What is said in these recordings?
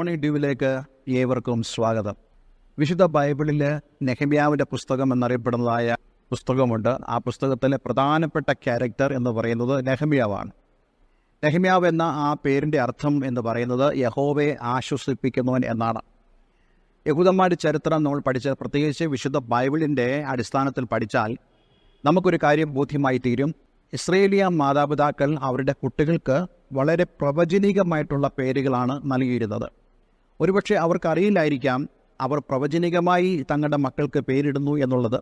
Morning ഡ്യൂവിലേക്ക് ഏവർക്കും സ്വാഗതം. വിശുദ്ധ ബൈബിളിൽ നെഹമ്യാവിന്റെ പുസ്തകം എന്നറിയപ്പെടുന്നതായ പുസ്തകമുണ്ട്. ആ പുസ്തകത്തിലെ പ്രധാനപ്പെട്ട ക്യാരക്ടർ എന്ന് പറയുന്നത് നെഹമ്യാവാണ്. നെഹമ്യാവ് എന്ന ആ പേരിന്റെ അർത്ഥം എന്ന് പറയുന്നത് യഹോവയെ ആശ്വസിപ്പിക്കുന്നവൻ എന്നാണ്. യഹൂദന്മാരുടെ ചരിത്രം നമ്മൾ പഠിച്ച പ്രത്യേകിച്ച് വിശുദ്ധ ബൈബിളിന്റെ അടിസ്ഥാനത്തിൽ പഠിച്ചാൽ നമുക്കൊരു കാര്യം ബോധ്യമായി തീരും ഇസ്രേലിയ മാതാപിതാക്കൾ അവരുടെ കുട്ടികൾക്ക് വളരെ പ്രവചനികമായിട്ടുള്ള പേരുകളാണ് നൽകിയിരുന്നത്. ഒരുപക്ഷെ അവർക്കറിയില്ലായിരിക്കാം അവർ പ്രവചനികമായി തങ്ങളുടെ മക്കൾക്ക് പേരിടുന്നു എന്നുള്ളത്.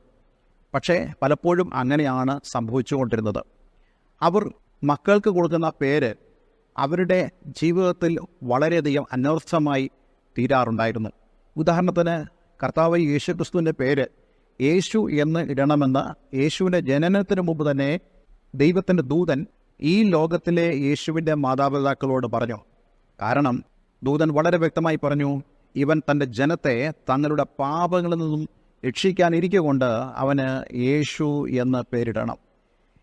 പക്ഷേ പലപ്പോഴും അങ്ങനെയാണ് സംഭവിച്ചുകൊണ്ടിരുന്നത്. അവർ മക്കൾക്ക് കൊടുക്കുന്ന പേര് അവരുടെ ജീവിതത്തിൽ വളരെയധികം അനർത്ഥമായി തീരാറുണ്ടായിരുന്നു. ഉദാഹരണത്തിന് കർത്താവ് യേശു ക്രിസ്തുവിന്റെ പേര് യേശു എന്ന് ഇടണമെന്ന് യേശുവിന്റെ ജനനത്തിന് മുമ്പ് തന്നെ ദൈവത്തിന്റെ ദൂതൻ ഈ ലോകത്തിലെ യേശുവിന്റെ മാതാപിതാക്കളോട് പറഞ്ഞു. കാരണം ദൂതൻ വളരെ വ്യക്തമായി പറഞ്ഞു ഇവൻ തന്റെ ജനത്തെ തങ്ങളുടെ പാപങ്ങളിൽ നിന്നും രക്ഷിക്കാനിരിക്കൊണ്ട് അവന് യേശു എന്ന് പേരിടണം.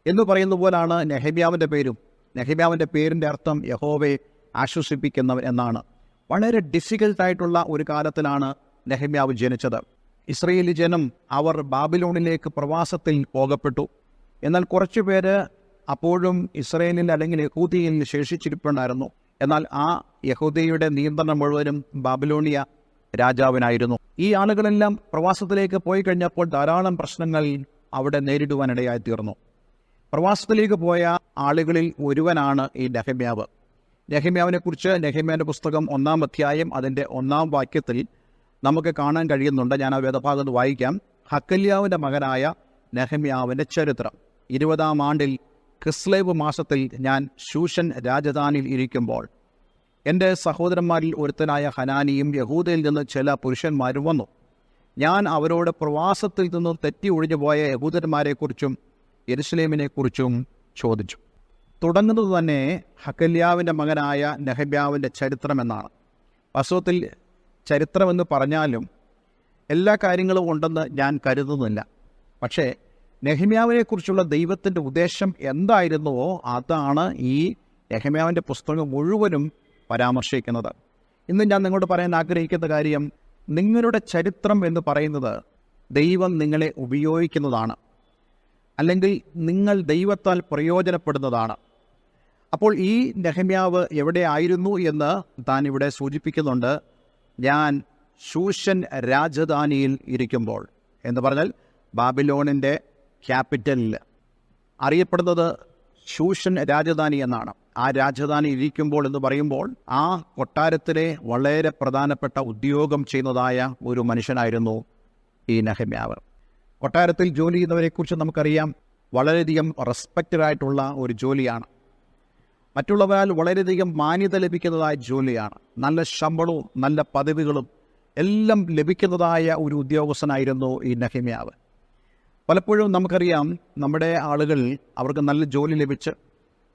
എന്ന് പറയുന്ന പോലാണ് നെഹബ്യാവിന്റെ പേരും. നെഹബ്യാവിന്റെ പേരിന്റെ അർത്ഥം യഹോവെ ആശ്വസിപ്പിക്കുന്നവൻ എന്നാണ്. വളരെ ഡിഫിക്കൽട്ടായിട്ടുള്ള ഒരു കാലത്തിലാണ് നെഹമ്യാവ് ജനിച്ചത്. ഇസ്രയേലി ജനം അവർ ബാബിലോണിലേക്ക് പ്രവാസത്തിൽ പോകപ്പെട്ടു. എന്നാൽ കുറച്ചു പേര് അപ്പോഴും ഇസ്രയേലിൽ അല്ലെങ്കിൽ യഹൂദിയിൽ ശേഷിച്ചിരിപ്പുണ്ടായിരുന്നു. എന്നാൽ ആ യഹൂദയുടെ നിയന്ത്രണം മുഴുവനും ബാബിലോണിയ രാജാവിനായിരുന്നു. ഈ ആളുകളെല്ലാം പ്രവാസത്തിലേക്ക് പോയി കഴിഞ്ഞപ്പോൾ ധാരാളം പ്രശ്നങ്ങൾ അവിടെ നേരിടുവാനിടയായി തീർന്നു. പ്രവാസത്തിലേക്ക് പോയ ആളുകളിൽ ഒരുവനാണ് ഈ നെഹമ്യാവ്. നെഹമ്യാവിനെ കുറിച്ച് നെഹമ്യാവിന്റെ പുസ്തകം ഒന്നാം അധ്യായം അതിന്റെ ഒന്നാം വാക്യത്തിൽ നമുക്ക് കാണാൻ കഴിയുന്നുണ്ട്. ഞാൻ ആ വേദഭാഗത്ത് വായിക്കാം. ഹക്കല്യാവിന്റെ മകനായ നെഹമ്യാവിന്റെ ചരിത്രം. ഇരുപതാം ആണ്ടിൽ ക്രിസ്ലേവ് മാസത്തിൽ ഞാൻ ശൂഷൻ രാജധാനിയിൽ ഇരിക്കുമ്പോൾ എന്റെ സഹോദരന്മാരിൽ ഒരുത്തനായ ഹനാനിയും യഹൂദയിൽ നിന്ന് ചില പുരുഷന്മാരും വന്നു. ഞാൻ അവരോട് പ്രവാസത്തിൽ നിന്നും തെറ്റി ഒഴിഞ്ഞു പോയ യഹൂദന്മാരെക്കുറിച്ചും യെരുസലേമിനെക്കുറിച്ചും ചോദിച്ചു. തുടങ്ങുന്നത് തന്നെ ഹക്കല്യാവിന്റെ മകനായ നെഹബ്യാവിന്റെ ചരിത്രം എന്നാണ് വസ്തുവത്തിൽ ചരിത്രമെന്ന് പറഞ്ഞാലും എല്ലാ കാര്യങ്ങളും ഉണ്ടെന്ന് ഞാൻ കരുതുന്നില്ല. പക്ഷേ നെഹമ്യാവിനെക്കുറിച്ചുള്ള ദൈവത്തിന്റെ ഉദ്ദേശം എന്തായിരുന്നുവോ അതാണ് ഈ നെഹമ്യാവിന്റെ പുസ്തകം മുഴുവനും പരാമർശിക്കുന്നത്. ഇന്ന് ഞാൻ നിങ്ങളോട് പറയാൻ ആഗ്രഹിക്കുന്ന കാര്യം നിങ്ങളുടെ ചരിത്രം എന്ന് പറയുന്നത് ദൈവം നിങ്ങളെ ഉപയോഗിക്കുന്നതാണ്. അല്ലെങ്കിൽ നിങ്ങൾ ദൈവത്താൽ പ്രയോജനപ്പെടുന്നതാണ്. അപ്പോൾ ഈ നെഹമ്യാവ് എവിടെ ആയിരുന്നു എന്ന് താൻ ഇവിടെ സൂചിപ്പിക്കുന്നുണ്ട്. ഞാൻ ശൂഷൻ രാജധാനിയിൽ ഇരിക്കുമ്പോൾ എന്ന് പറഞ്ഞാൽ ബാബിലോണിന്റെ ക്യാപിറ്റലിൽ. അറിയപ്പെടുന്നത് ശൂഷൻ രാജധാനി എന്നാണ്. ആ രാജധാനി ഇരിക്കുമ്പോൾ എന്ന് പറയുമ്പോൾ ആ കൊട്ടാരത്തിലെ വളരെ പ്രധാനപ്പെട്ട ഉദ്യോഗം ചെയ്യുന്നതായ ഒരു മനുഷ്യനായിരുന്നു ഈ നഹമ്യാവ് കൊട്ടാരത്തിൽ ജോലി ചെയ്യുന്നവരെക്കുറിച്ച് നമുക്കറിയാം വളരെയധികം റെസ്പെക്റ്റഡ് ആയിട്ടുള്ള ഒരു ജോലിയാണ്. മറ്റുള്ളവരാൽ വളരെയധികം മാന്യത ലഭിക്കുന്നതായ ജോലിയാണ്. നല്ല ശമ്പളവും നല്ല പദവികളും എല്ലാം ലഭിക്കുന്നതായ ഒരു ഉദ്യോഗസ്ഥനായിരുന്നു ഈ നഹിമ്യാവ് പലപ്പോഴും നമുക്കറിയാം നമ്മുടെ ആളുകൾ അവർക്ക് നല്ല ജോലി ലഭിച്ച്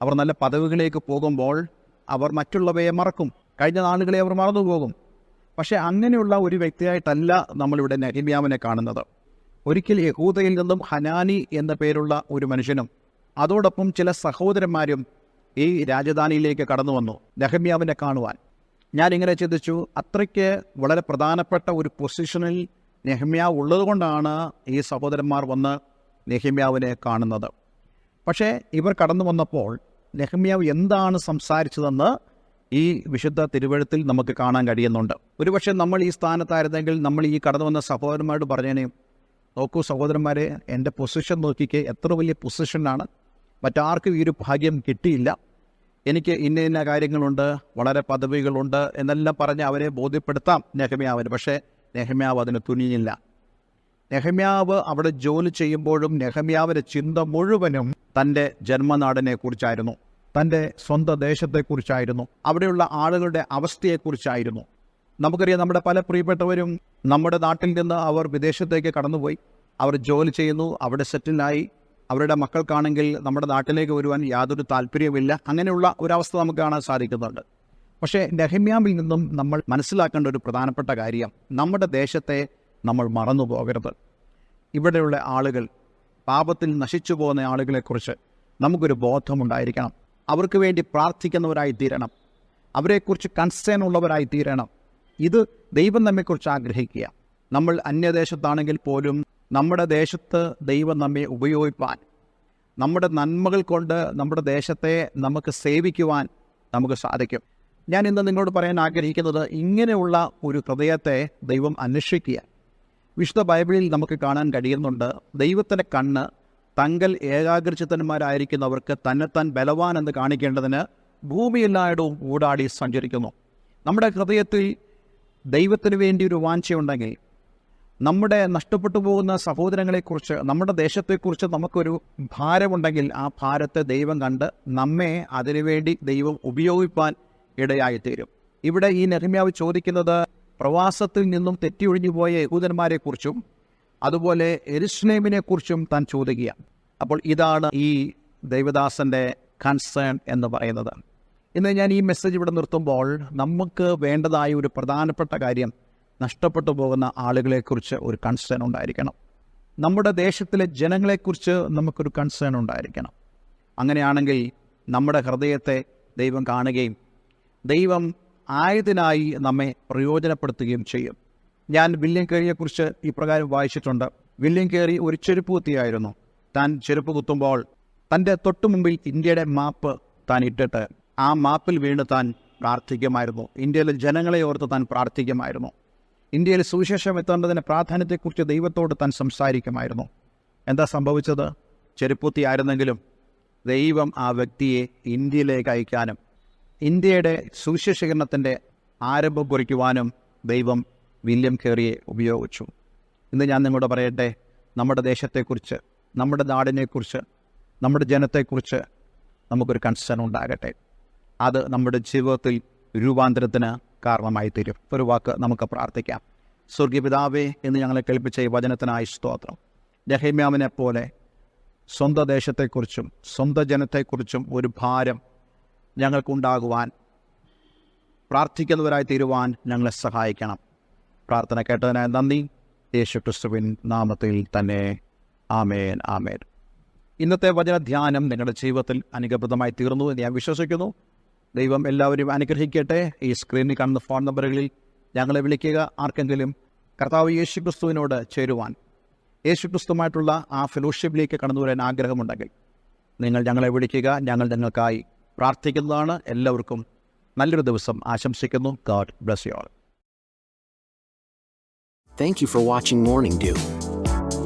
അവർ നല്ല പദവികളിലേക്ക് പോകുമ്പോൾ അവർ മറ്റുള്ളവയെ മറക്കും. കഴിഞ്ഞ നാളുകളെ അവർ മറന്നു പോകും. പക്ഷേ അങ്ങനെയുള്ള ഒരു വ്യക്തിയായിട്ടല്ല നമ്മളിവിടെ നഹിമ്യാവിനെ കാണുന്നത്. ഒരിക്കൽ യഹൂദയിൽ നിന്നും ഹനാനി എന്ന പേരുള്ള ഒരു മനുഷ്യനും അതോടൊപ്പം ചില സഹോദരന്മാരും ഈ രാജധാനിയിലേക്ക് കടന്നു വന്നു നെഹമ്യാവിനെ കാണുവാൻ. ഞാനിങ്ങനെ ചിന്തിച്ചു അത്രയ്ക്ക് വളരെ പ്രധാനപ്പെട്ട ഒരു പൊസിഷനിൽ നെഹമ്യാവ് ഉള്ളതുകൊണ്ടാണ് ഈ സഹോദരന്മാർ വന്ന് നെഹമ്യാവിനെ കാണുന്നത്. പക്ഷേ ഇവർ കടന്നു വന്നപ്പോൾ നെഹമ്യാവ് എന്താണ് സംസാരിച്ചതെന്ന് ഈ വിശുദ്ധ തിരുവഴുത്തിൽ നമുക്ക് കാണാൻ കഴിയുന്നുണ്ട്. ഒരുപക്ഷെ നമ്മൾ ഈ സ്ഥാനത്തായിരുന്നെങ്കിൽ നമ്മൾ ഈ കടന്നു വന്ന സഹോദരന്മാരോട് പറഞ്ഞേനെ നോക്കൂ സഹോദരന്മാരെ എന്റെ പൊസിഷൻ നോക്കിക്കേ എത്ര വലിയ പൊസിഷനാണ് മറ്റാർക്കും ഈ ഒരു ഭാഗ്യം കിട്ടിയില്ല. എനിക്ക് ഇന്ന ഇന്ന കാര്യങ്ങളുണ്ട് വളരെ പദവികളുണ്ട് എന്നെല്ലാം പറഞ്ഞ് അവരെ ബോധ്യപ്പെടുത്താം നെഹമ്യാവിന്. പക്ഷേ നെഹമ്യാവ് അതിന് തുനിഞ്ഞില്ല. നെഹമ്യാവ് അവിടെ ജോലി ചെയ്യുമ്പോഴും നെഹമ്യാവിന്റെ ചിന്ത മുഴുവനും തന്റെ ജന്മനാടിനെ കുറിച്ചായിരുന്നു തന്റെ സ്വന്തം ദേശത്തെക്കുറിച്ചായിരുന്നു. അവിടെയുള്ള ആളുകളുടെ അവസ്ഥയെക്കുറിച്ചായിരുന്നു. നമുക്കറിയാം നമ്മുടെ പല പ്രിയപ്പെട്ടവരും നമ്മുടെ നാട്ടിൽ നിന്ന് അവർ വിദേശത്തേക്ക് കടന്നുപോയി. അവർ ജോലി ചെയ്യുന്നു അവിടെ സെറ്റിലായി. അവരുടെ മക്കൾക്കാണെങ്കിൽ നമ്മുടെ നാട്ടിലേക്ക് വരുവാൻ യാതൊരു താല്പര്യവുമില്ല. അങ്ങനെയുള്ള ഒരവസ്ഥ നമുക്ക് കാണാൻ സാധിക്കുന്നുണ്ട്. പക്ഷേ നെഹമ്യാമിൽ നിന്നും നമ്മൾ മനസ്സിലാക്കേണ്ട ഒരു പ്രധാനപ്പെട്ട കാര്യം നമ്മുടെ ദേശത്തെ നമ്മൾ മറന്നു പോകരുത്. ഇവിടെയുള്ള ആളുകൾ പാപത്തിൽ നശിച്ചു പോകുന്ന ആളുകളെക്കുറിച്ച് നമുക്കൊരു ബോധമുണ്ടായിരിക്കണം. അവർക്ക് വേണ്ടി പ്രാർത്ഥിക്കുന്നവരായി തീരണം. അവരെക്കുറിച്ച് കൺസേൺ ഉള്ളവരായി തീരണം. ഇത് ദൈവം നമ്മെക്കുറിച്ച് ആഗ്രഹിക്കുക. നമ്മൾ അന്യദേശത്താണെങ്കിൽ പോലും നമ്മുടെ ദേശത്ത് ദൈവം നമ്മെ ഉപയോഗിപ്പാൻ നമ്മുടെ നന്മകൾ കൊണ്ട് നമ്മുടെ ദേശത്തെ നമുക്ക് സേവിക്കുവാൻ നമുക്ക് സാധിക്കും. ഞാൻ ഇന്ന് നിങ്ങളോട് പറയാൻ ആഗ്രഹിക്കുന്നത് ഇങ്ങനെയുള്ള ഒരു ഹൃദയത്തെ ദൈവം അന്വേഷിക്കുക. വിശുദ്ധ ബൈബിളിൽ നമുക്ക് കാണാൻ കഴിയുന്നുണ്ട് ദൈവത്തിന്റെ കണ്ണ് തങ്കൽ ഏകാഗ്രചിത്തന്മാരായിരിക്കുന്നവർക്ക് തന്നെത്താൻ ബലവാൻ എന്ന് കാണിക്കേണ്ടതിന് ഭൂമിയെല്ലായിടവും ഓടാടി സഞ്ചരിക്കുന്നു. നമ്മുടെ ഹൃദയത്തിൽ ദൈവത്തിന് വേണ്ടി ഒരു വാഞ്ചയുണ്ടെങ്കിൽ നമ്മുടെ നഷ്ടപ്പെട്ടു പോകുന്ന സഹോദരങ്ങളെക്കുറിച്ച് നമ്മുടെ ദേശത്തെക്കുറിച്ച് നമുക്കൊരു ഭാരമുണ്ടെങ്കിൽ ആ ഭാരത്തെ ദൈവം കണ്ട് നമ്മെ അതിനുവേണ്ടി ദൈവം ഉപയോഗിപ്പാൻ ഇടയായിത്തീരും. ഇവിടെ ഈ നെഹമ്യാവ് ചോദിക്കുന്നത് പ്രവാസത്തിൽ നിന്നും തെറ്റിയൊഴിഞ്ഞു പോയ യഹൂദന്മാരെക്കുറിച്ചും അതുപോലെ എരുസ്ലേമിനെ കുറിച്ചും താൻ ചോദിക്കുക അപ്പോൾ ഇതാണ് ഈ ദൈവദാസന്റെ കൺസേൺ എന്ന് പറയുന്നത്. ഇന്ന് ഞാൻ ഈ മെസ്സേജ് ഇവിടെ നിർത്തുമ്പോൾ നമുക്ക് വേണ്ടതായ ഒരു പ്രധാനപ്പെട്ട കാര്യം നഷ്ടപ്പെട്ടു പോകുന്ന ആളുകളെക്കുറിച്ച് ഒരു കൺസേൺ ഉണ്ടായിരിക്കണം. നമ്മുടെ ദേശത്തിലെ ജനങ്ങളെക്കുറിച്ച് നമുക്കൊരു കൺസേൺ ഉണ്ടായിരിക്കണം. അങ്ങനെയാണെങ്കിൽ നമ്മുടെ ഹൃദയത്തെ ദൈവം കാണുകയും ദൈവം ആയതിനായി നമ്മെ പ്രയോജനപ്പെടുത്തുകയും ചെയ്യും. ഞാൻ വില്യം കേറിയെക്കുറിച്ച് ഇപ്രകാരം വായിച്ചിട്ടുണ്ട്. വില്യം കേറി ഒരു ചെരുപ്പ് കുത്തിയായിരുന്നു താൻ ചെരുപ്പ് കുത്തുമ്പോൾ തന്റെ തൊട്ടു മുമ്പിൽ ഇന്ത്യയുടെ മാപ്പ് താൻ ഇട്ടിട്ട് ആ മാപ്പിൽ വീണ് താൻ പ്രാർത്ഥിക്കുമായിരുന്നു. ഇന്ത്യയിലെ ജനങ്ങളെ ഓർത്ത് താൻ പ്രാർത്ഥിക്കുമായിരുന്നു. ഇന്ത്യയിൽ സുവിശേഷം എത്തേണ്ടതിന്റെ പ്രാധാന്യത്തെക്കുറിച്ച് ദൈവത്തോട് താൻ സംസാരിക്കുമായിരുന്നു. എന്താ സംഭവിച്ചത്? ചെരുപ്പുത്തി ആയിരുന്നെങ്കിലും ദൈവം ആ വ്യക്തിയെ ഇന്ത്യയിലേക്ക് അയക്കാനും ഇന്ത്യയുടെ സുവിശേഷീകരണത്തിന്റെ ആരംഭം കുറിക്കുവാനും ദൈവം വില്യം കേറിയെ ഉപയോഗിച്ചു. ഇന്ന് ഞാൻ നിങ്ങളോട് പറയട്ടെ നമ്മുടെ ദേശത്തെക്കുറിച്ച് നമ്മുടെ നാടിനെക്കുറിച്ച് നമ്മുടെ ജനത്തെക്കുറിച്ച് നമുക്കൊരു കൺസേൺ ഉണ്ടാകട്ടെ. അത് നമ്മുടെ ജീവിതത്തിൽ രൂപാന്തരത്തിന് കാരണമായി തീരും ഒരു വാക്ക് നമുക്ക് പ്രാർത്ഥിക്കാം. സ്വർഗീയപിതാവേ എന്ന് ഞങ്ങളെ കേൾപ്പിച്ച ഈ വചനത്തിനായി സ്തോത്രം. രഹിമ്യാമിനെ പോലെ സ്വന്തം ദേശത്തെക്കുറിച്ചും സ്വന്തം ജനത്തെക്കുറിച്ചും ഒരു ഭാരം ഞങ്ങൾക്കുണ്ടാകുവാൻ പ്രാർത്ഥിക്കുന്നവരായി തീരുവാൻ ഞങ്ങളെ സഹായിക്കണം. പ്രാർത്ഥന കേട്ടതിനായി നന്ദി. യേശു ക്രിസ്തുവിൻ നാമത്തിൽ തന്നെ. ആമേൻ ആമേൻ. ഇന്നത്തെ വചനധ്യാനം നിങ്ങളുടെ ജീവിതത്തിൽ അനുഗ്രഹപ്രദമായി തീർന്നു എന്ന് ഞാൻ വിശ്വസിക്കുന്നു. ദൈവം എല്ലാവരും അനുഗ്രഹിക്കട്ടെ. ഈ സ്ക്രീനിൽ കാണുന്ന ഫോൺ നമ്പറുകളിൽ ഞങ്ങളെ വിളിക്കുക. ആർക്കെങ്കിലും കർത്താവ് യേശു ക്രിസ്തുവിനോട് ചേരുവാൻ യേശു ക്രിസ്തുമായിട്ടുള്ള ആ ഫെലോഷിപ്പിലേക്ക് കടന്നു വരാൻ ആഗ്രഹമുണ്ടെങ്കിൽ നിങ്ങൾ ഞങ്ങളെ വിളിക്കുക. ഞങ്ങൾ നിങ്ങൾക്കായി പ്രാർത്ഥിക്കുന്നതാണ് എല്ലാവർക്കും നല്ലൊരു ദിവസം ആശംസിക്കുന്നു God bless you all Thank you for watching Morning Dew.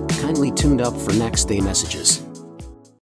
Kindly tuned up for next day messages.